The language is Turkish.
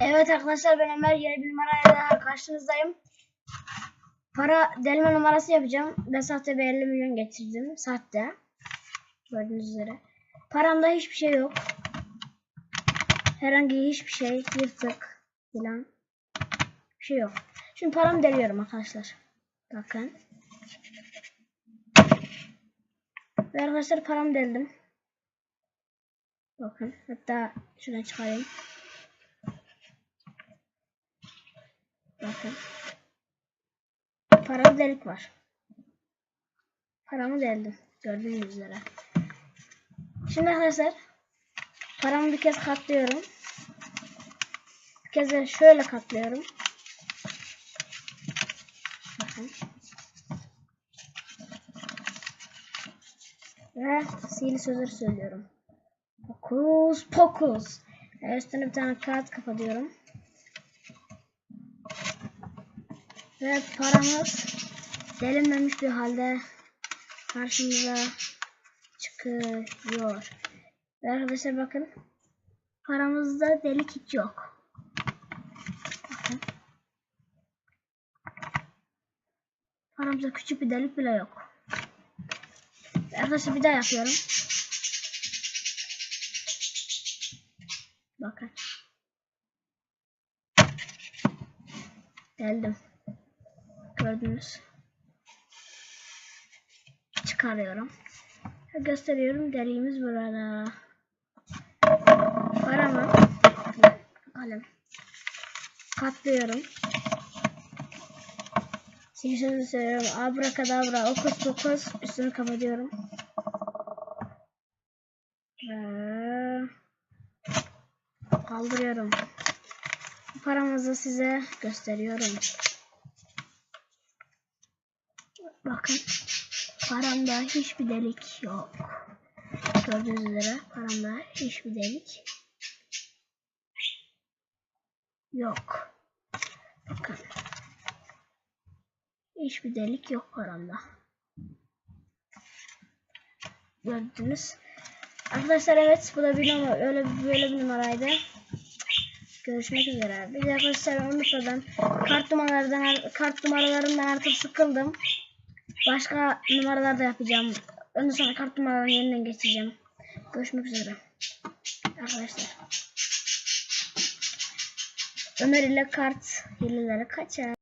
Evet arkadaşlar ben Ömer yeni bir numarayla karşınızdayım. Para delme numarası yapacağım. Ben sahte bir 50 milyon getirdim. Sahte. Gördüğünüz üzere. Paramda hiçbir şey yok. Herhangi hiçbir şey. Yırtık filan. Bir şey yok. Şimdi paramı deliyorum arkadaşlar. Bakın. Ve arkadaşlar paramı deldim. Bakın. Hatta şuradan çıkarayım. Bakın. Paralı delik var. Paramı deldim. Gördüğünüz üzere. Şimdi arkadaşlar paramı bir kez katlıyorum. Bir kez de şöyle katlıyorum. Bakın. Ve sihirli sözleri söylüyorum. Pokus pokus. Üstüne bir tane kağıt kapatıyorum. Ve paramız delinmemiş bir halde karşımıza çıkıyor. Ve arkadaşlar bakın paramızda delik hiç yok. Bakın. Paramızda küçük bir delik bile yok. Ve arkadaşlar bir daha yapıyorum. Bakın. Geldim. Gördünüz. Çıkarıyorum. Gösteriyorum. Deliğimiz burada. Paramı kalem katlıyorum. Sözü söylüyorum. Abrakadabra okus pokus üstünü kapatıyorum. Ve kaldırıyorum. Paramızı size gösteriyorum. Bakın paramda hiçbir delik yok. Gördüğünüz üzere paramda hiçbir delik yok. Bakın. Hiçbir delik yok paramda. Gördünüz. Arkadaşlar evet bu da bir numara öyle böyle bir numaraydı. Görüşmek üzere. Bir de arkadaşlar unutmadan kart numaralardan kart numaralarından artık sıkıldım. Başka numaralar da yapacağım. Ondan sonra kart numaralarını yeniden geçeceğim. Görüşmek üzere. Arkadaşlar. Ömer ile kart hileleri kaçar.